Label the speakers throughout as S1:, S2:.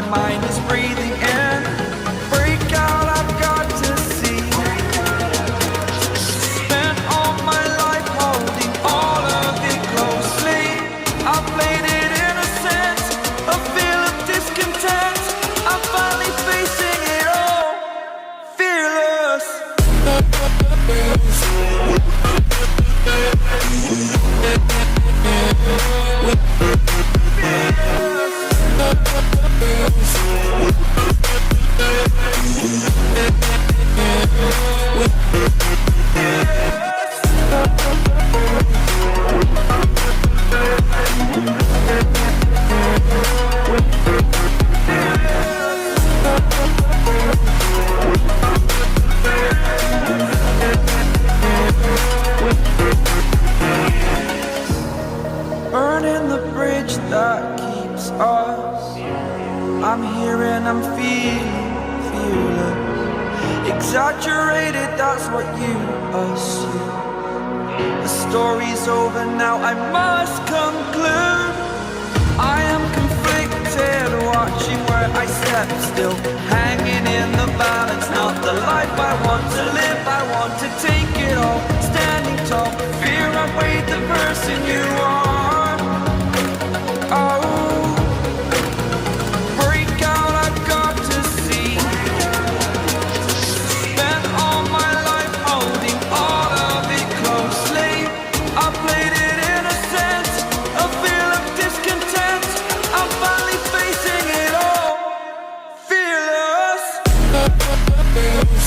S1: my mind is breathing in. Burning the bridge that keeps us. I'm here and I'm feeling fearless. Exaggerated, that's what you assume. The story's over now, I must conclude. I am conflicted, watching where I step still.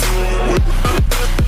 S1: Yeah.